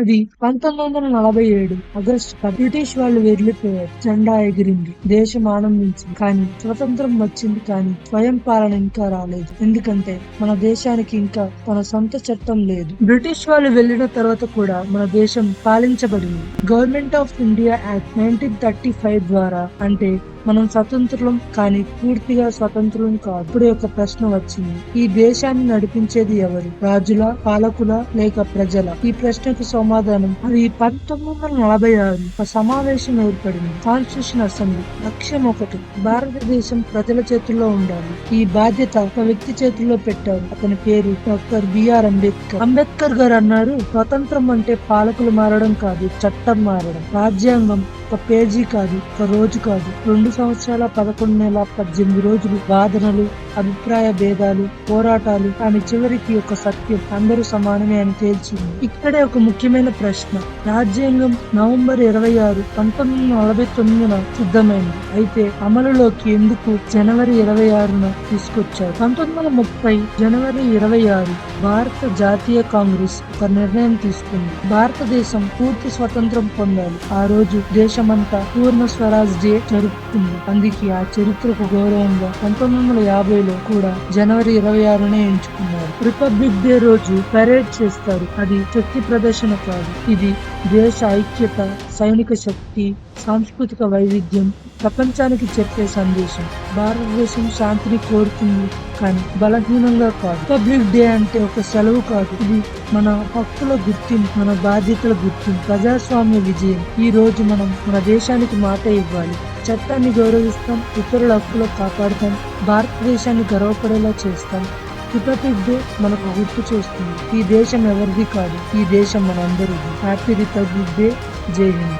అది పంతొమ్మిది వందల నలభై ఏడు ఆగస్టు బ్రిటిష్ వాళ్ళు వెళ్ళిపోయారు జెండా ఎగిరింది. దేశం ఆనందించింది. కానీ స్వతంత్రం వచ్చింది కానీ స్వయం పాలన ఇంకా రాలేదు. ఎందుకంటే మన దేశానికి ఇంకా తన సొంత చట్టం లేదు. బ్రిటిష్ వాళ్ళు వెళ్ళిన తర్వాత కూడా మన దేశం పాలించబడింది. Government of India Act nineteen thirty five ద్వారా అంటే మనం స్వతంత్రం కానీ పూర్తిగా స్వతంత్రం కాదు. ఇప్పుడు ఒక ప్రశ్న వచ్చింది. ఈ దేశాన్ని నడిపించేది ఎవరు? రాజుల పాలకుల లేక ప్రజల? ఈ ప్రశ్నకు సమాధానం. అది పంతొమ్మిది వందల నలభై ఆరు ఒక సమావేశం ఏర్పడింది. Constitution assembly. లక్ష్యం ఒకటి. భారతదేశం ప్రజల చేతుల్లో ఉండాలి. ఈ బాధ్యత ఒక వ్యక్తి చేతుల్లో పెట్టారు. అతని పేరు డాక్టర్ బిఆర్ అంబేద్కర్. అంబేద్కర్ గారు అన్నారు స్వతంత్రం అంటే పాలకులు మారడం కాదు చట్టం మారడం. రాజ్యాంగం ఒక పేజీ కాదు ఒక రోజు కాదు. రెండు సంవత్సరాల పదకొండు నెల పద్దెనిమిది రోజులు వాదనలు అభిప్రాయ భేదాలు పోరాటాలు కానీ చివరికి ఒక సత్యం. అందరూ సమానమే అని తేల్చింది. ఇక్కడే ఒక ముఖ్యమైన ప్రశ్న. రాజ్యాంగం నవంబర్ ఇరవై ఆరు పంతొమ్మిది వందల నలభై తొమ్మిదిన సిద్ధమైంది. అయితే అమలులోకి ఎందుకు జనవరి ఇరవై ఆరున తీసుకొచ్చారు? పంతొమ్మిది వందల ముప్పై జనవరి ఇరవై ఆరు భారత జాతీయ కాంగ్రెస్ ఒక నిర్ణయం తీసుకుంది. భారతదేశం పూర్తి స్వతంత్రం పొందాలి. ఆ రోజు దేశమంతా పూర్ణ స్వరాజ్ డే జరుపుకుంది. అందుకే ఆ చరిత్రకు గౌరవంగా పంతొమ్మిది వందల యాభైలో కూడా జనవరి ఇరవై ఆరునే ఎంచుకున్నారు. రిపబ్లిక్ డే రోజు పరేడ్ చేస్తారు. అది శక్తి ప్రదర్శన కాదు ఇది దేశ ఐక్యత సైనిక శక్తి సాంస్కృతిక వైవిధ్యం ప్రపంచానికి చెప్పే సందేశం. భారతదేశం శాంతిని కోరుతుంది కానీ బలహీనంగా కాదు. పబ్లిక్ డే అంటే ఒక సెలవు కాదు. ఇది మన హక్కుల గుర్తింపు మన బాధ్యతల గుర్తింపు. ప్రజాస్వామ్య విజయం. ఈ రోజు మనం మన దేశానికి మాట ఇవ్వాలి. చట్టాన్ని గౌరవిస్తాం ఇతరుల హక్కులు కాపాడుతాం భారతదేశాన్ని గర్వపడేలా చేస్తాం. రిపబ్లిక్ మనకు గుర్తు చేస్తుంది. ఈ దేశం ఎవరిది కాదు ఈ దేశం మనందరిది. Happy republic day. జై హింద్.